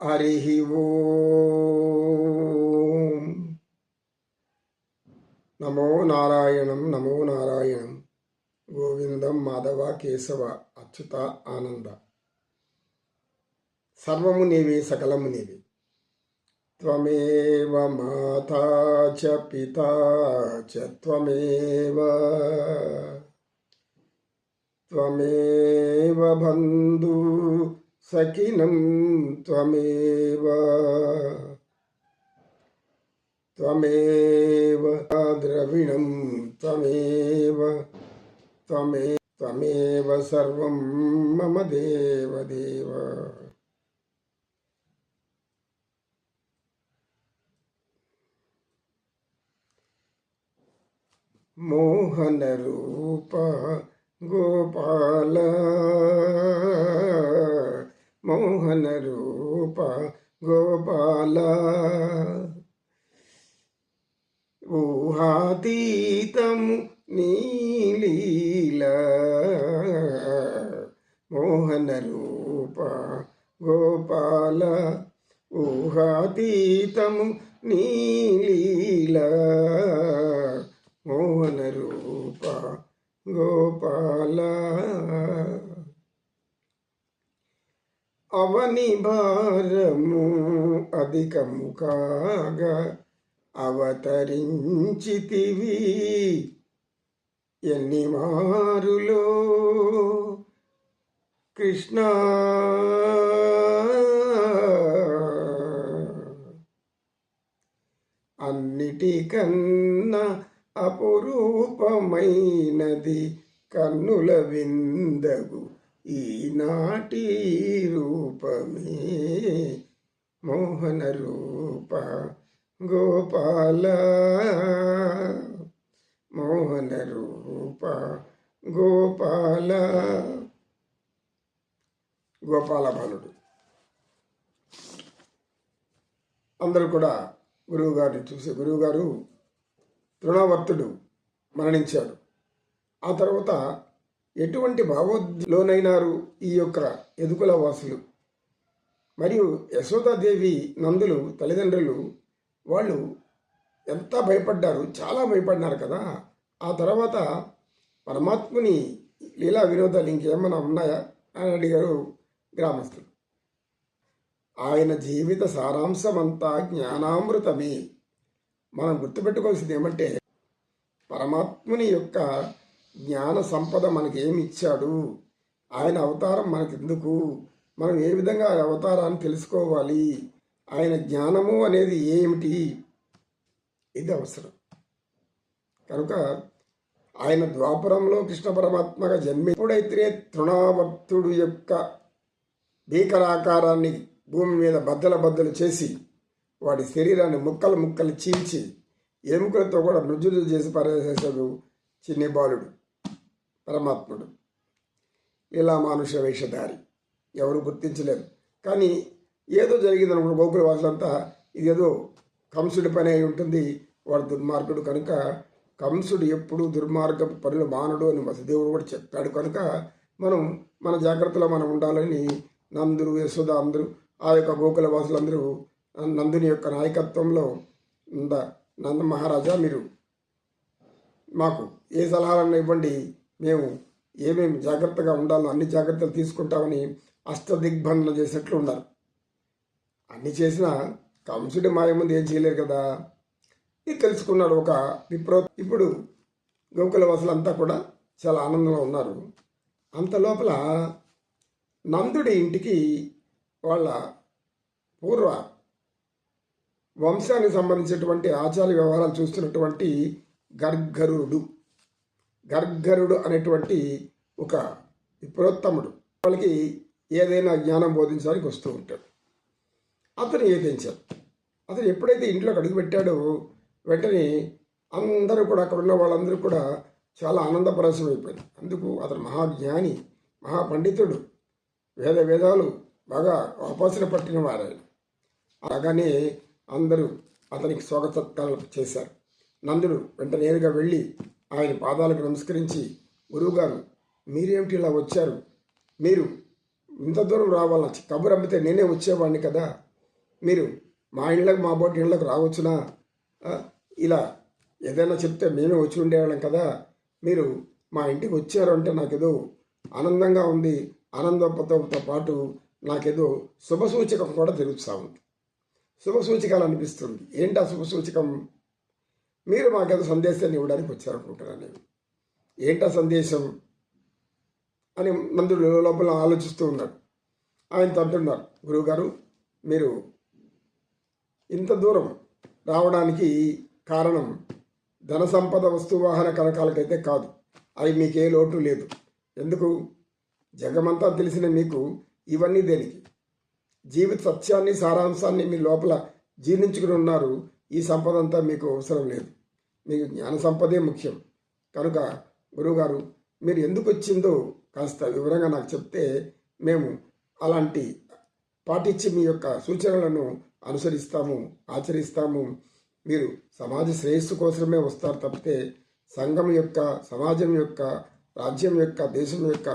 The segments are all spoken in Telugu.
హరి ఓం నమో నారాయణం నమో నారాయణం గోవిందం మాధవ కేశవ అచ్యుత ఆనంద సర్వము నీవే సకలము నీవే త్వమేవ మాతా చ పితా చ త్వమేవ త్వమేవ బంధు സഖിനം ത്വമേവ त्वमेव। द्रविणं त्वमेव। त्वमे त्वमेव सर्वं मम देव देव मोहनरूप गोपाल। మోహన రూప గోపాల. ఊహాతీతము నీలీల మోహన రూప గోపాల. ఊహాతీతము నీలీల మోహన రూప గోపాల. అవని భారము అధికము కాగా అవతరించితివి. ఎన్ని మారులో కృష్ణ? అన్నిటికన్నా అపురూపమైనది కన్నుల విందగు. ఈనాటి రూపమే మోహన రూప గోపాల. మోహన రూప గోపాల. గోపాల బాలుడు. అందరూ కూడా గురువుగారిని చూసే గురువుగారు తృణవర్తుడు మరణించాడు. ఆ తర్వాత ఎటువంటి భావోద్లోనైనారు ఈ యొక్క ఎదుకుల వాసులు? మరియు యశోదాదేవి నందులు తల్లిదండ్రులు వాళ్ళు ఎంత భయపడ్డారు? చాలా భయపడినారు కదా. ఆ తర్వాత పరమాత్ముని లీలా వినోదాలు ఇంకేమైనా ఉన్నాయా? అని అడిగారు గ్రామస్తులు. ఆయన జీవిత సారాంశమంతా జ్ఞానామృతమే. మనం గుర్తుపెట్టుకోవాల్సింది ఏమంటే పరమాత్ముని యొక్క జ్ఞాన సంపద మనకి ఏమి ఇచ్చాడు ఆయన అవతారం మనకెందుకు? మనం ఏ విధంగా ఆ అవతారాన్ని తెలుసుకోవాలి? ఆయన జ్ఞానము అనేది ఏమిటి? ఇది అవసరం. కనుక ఆయన ద్వాపరంలో కృష్ణ పరమాత్మగా జన్మి ఎప్పుడైతే తృణావర్తుడు యొక్క భీకరాకారాన్ని భూమి మీద బద్దల బద్దలు చేసి వాడి శరీరాన్ని ముక్కలు ముక్కలు చీల్చి ఎముకలతో కూడా నుజ్జులు చేసి పరేసేశాడు చిన్ని బాలుడు పరమాత్ముడు. ఇలా మానుష వేషధారి. ఎవరు గుర్తించలేరు. కానీ ఏదో జరిగింది అనుకున్న గోకుల వాసులంతా ఇదేదో కంసుడి పని అయి ఉంటుంది. వాడు దుర్మార్గుడు కనుక కంసుడు ఎప్పుడు దుర్మార్గ పనులు మానడు అని వసుదేవుడు కూడా చెప్పాడు కనుక మనం మన జాగ్రత్తలో మనం ఉండాలని నందులు యశోద అందరూ ఆ యొక్క గోకుల వాసులందరూ నందుని యొక్క నాయకత్వంలో ఉందా? నంద మహారాజా మీరు మాకు ఏ సలహాలన్నా ఇవ్వండి. మేము ఏమేమి జాగ్రత్తగా ఉండాలో అన్ని జాగ్రత్తలు తీసుకుంటామని అష్టదిగ్బంధన చేసినట్లు ఉన్నారు. అన్ని చేసినా కంసుడి మాయ ముందు ఏం చేయలేరు కదా? ఇది తెలుసుకున్నాడు ఒక విప్రో ఇప్పుడు గోకుల వాసులంతా కూడా చాలా ఆనందంగా ఉన్నారు. అంత లోపల నందుడి ఇంటికి వాళ్ళ పూర్వ వంశానికి సంబంధించినటువంటి ఆచార వ్యవహారాలు చూస్తున్నటువంటి గర్గరుడు గర్గరుడు అనేటువంటి ఒక విప్రోత్తముడు. వాళ్ళకి ఏదైనా జ్ఞానం బోధించడానికి వస్తూ ఉంటాడు. అతను ఏదించాడు అతను ఎప్పుడైతే ఇంట్లోకి అడుగుపెట్టాడో వెంటనే అందరూ కూడా అక్కడ ఉన్న వాళ్ళందరూ కూడా చాలా ఆనందపరచం అయిపోయింది అందుకు అతను మహాజ్ఞాని మహాపండితుడు వేద వేదాలు బాగా వాపాసన పట్టిన వారాయన. అలాగానే అందరూ అతనికి స్వాగతత్కాలు చేశారు. నందుడు వెంట నేరుగా వెళ్ళి ఆయన పాదాలకు నమస్కరించి గురువుగారు మీరేమిటి ఇలా వచ్చారు? మీరు ఇంత దూరం రావాలని కబురు అమ్మితే నేనే వచ్చేవాడిని కదా? మీరు మా ఇళ్ళకు మా బోటి ఇళ్ళకు రావచ్చునా? ఇలా ఏదైనా చెప్తే మేమే వచ్చి ఉండేవాళ్ళం కదా? మీరు మా ఇంటికి వచ్చారు అంటే నాకేదో ఆనందంగా ఉంది. ఆనందంతో పాటు నాకేదో శుభసూచకం కూడా తెలుస్తూ ఉంది. శుభసూచకాలు అనిపిస్తుంది. ఏంటి ఆ శుభసూచకం? మీరు మాకేదో సందేశాన్ని ఇవ్వడానికి వచ్చారనుకుంటున్నాను నేను. ఏంటా సందేశం? అని మందులు లోపల ఆలోచిస్తూ ఉన్నారు. ఆయనతో అంటున్నారు గురువుగారు మీరు ఇంత దూరం రావడానికి కారణం ధన సంపద వస్తు వాహన కనకాలకైతే కాదు. అవి మీకే లోటు లేదు. ఎందుకు? జగమంతా తెలిసిన మీకు ఇవన్నీ దేనికి? జీవిత సత్యాన్ని సారాంశాన్ని మీ లోపల జీర్ణించుకుని ఉన్నారు. ఈ సంపద అంతా మీకు అవసరం లేదు. మీకు జ్ఞాన సంపదే ముఖ్యం. కనుక గురువుగారు మీరు ఎందుకు వచ్చిందో కాస్త వివరంగా నాకు చెప్తే మేము అలాంటి పాటించి మీ యొక్క సూచనలను అనుసరిస్తాము ఆచరిస్తాము. మీరు సమాజ శ్రేయస్సు కోసమే వస్తారు తప్పితే సంఘం యొక్క సమాజం యొక్క రాజ్యం యొక్క దేశం యొక్క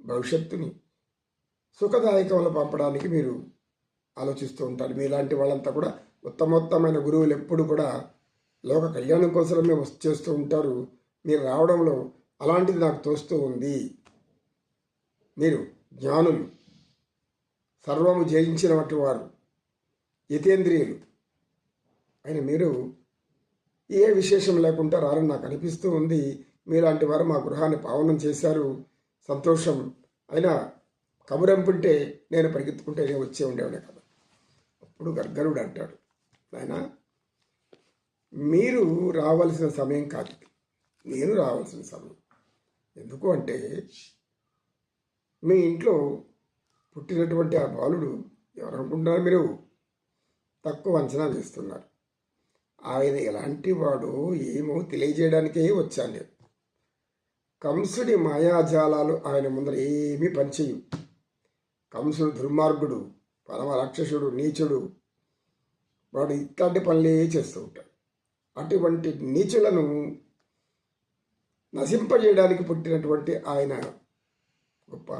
భవిష్యత్తుని సుఖదాయకంలో పంపడానికి మీరు ఆలోచిస్తూ ఉంటారు. మీలాంటి వాళ్ళంతా కూడా ఉత్తమోత్తమైన గురువులు ఎప్పుడు కూడా లోక కళ్యాణం కోసమే చేస్తూ ఉంటారు. మీరు రావడంలో అలాంటిది నాకు తోస్తూ ఉంది. మీరు జ్ఞానులు. సర్వము జయించినటువంటి వారు. యతేంద్రియులు. అయిన మీరు ఏ విశేషం లేకుండా రారని నాకు అనిపిస్తూ ఉంది. మీలాంటి వారు మా గృహాన్ని పావనం చేశారు. సంతోషం. అయినా కబురంపుంటే నేను పరిగెత్తుకుంటే నేను వచ్చే ఉండేవాడే కదా. అప్పుడు గర్గరుడు అంటాడు ఆయన మీరు రావాల్సిన సమయం కాదు. నేను రావాల్సిన సమయం. ఎందుకు అంటే మీ ఇంట్లో పుట్టినటువంటి ఆ బాలుడు ఎవరనుకుంటున్నారు మీరు? తక్కువ అంచనా వేస్తున్నారు ఆయన ఎలాంటి వాడు ఏమో తెలియజేయడానికే వచ్చాను నేను. కంసుడి మాయాజాలాలు ఆయన ముందర ఏమీ పనిచేయు కంసుడు దుర్మార్గుడు పరమ రాక్షసుడు నీచుడు. వాడు ఇట్లాంటి పనులే చేస్తూ ఉంటాడు. అటువంటి నీచులను నశింపజేయడానికి పుట్టినటువంటి ఆయన గొప్ప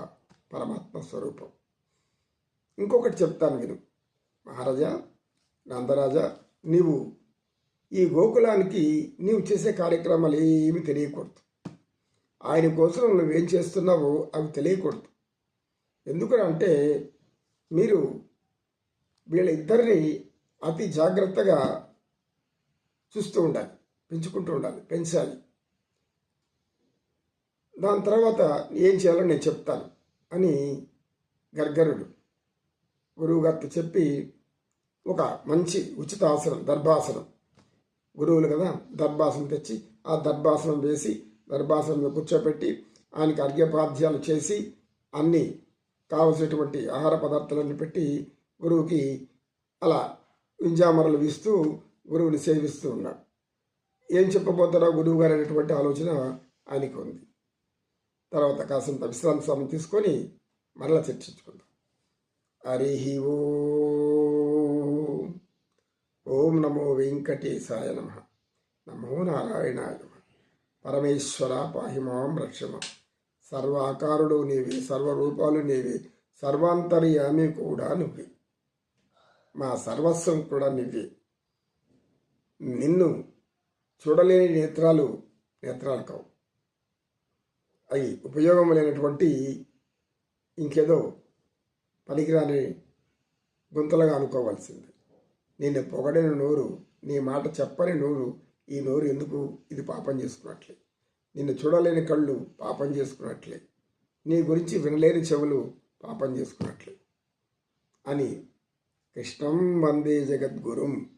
పరమాత్మ స్వరూపం. ఇంకొకటి చెప్తాను విను. మహారాజా నందరాజా నీవు ఈ గోకులానికి నీవు చేసే కార్యక్రమాలు ఏమి తెలియకూడదు. ఆయన కోసం నువ్వేం చేస్తున్నావో అవి తెలియకూడదు. ఎందుకంటే మీరు వీళ్ళిద్దరిని అతి జాగ్రత్తగా చూస్తూ ఉండాలి పెంచుకుంటూ ఉండాలి పెంచాలి. దాని తర్వాత ఏం చేయాలో నేను చెప్తాను అని గర్గరుడు గురువుగారితో చెప్పి ఒక మంచి ఉచిత ఆసనం దర్భాసనం. గురువులు కదా దర్భాసనం తెచ్చి ఆ దర్భాసనం వేసి దర్భాసనం కూర్చోపెట్టి ఆయనకి అర్ఘ్యపాధ్యాలు చేసి అన్ని కావలసినటువంటి ఆహార పదార్థాలన్నీ పెట్టి గురువుకి అలా వింజామరలు వీస్తూ గురువుని సేవిస్తూ ఉన్నాడు. ఏం చెప్పబోతారో గురువు గారు అనేటువంటి ఆలోచన ఆయనకు ఉంది. తర్వాత కాసంత విశ్రాంతి సమయం తీసుకొని మరలా చర్చించుకుందాం. హరి ఓ. ఓం నమో వెంకటేశాయ నమ. నమో నారాయణాయ నమ. పరమేశ్వర పాహిమాం రక్షమ. సర్వాకారుడు నీవే సర్వరూపాలు నీవే సర్వాంతర్యామి కూడా నువ్వే. మా సర్వస్వం కూడా నువ్వే నిన్ను చూడలేని నేత్రాలు నేత్రాలు కావు. అవి ఉపయోగం లేనటువంటి ఇంకేదో పనికిరాని గుంతలుగా అనుకోవాల్సింది. నేను పొగడిన నోరు నీ మాట చెప్పని నోరు ఈ నోరు ఎందుకు? ఇది పాపం చేసుకున్నట్లే. నిన్ను చూడలేని కళ్ళు పాపం చేసుకున్నట్లే. నీ గురించి వినలేని చెవులు పాపం చేసుకున్నట్లే. అని కృష్ణం వందే జగద్గురుం.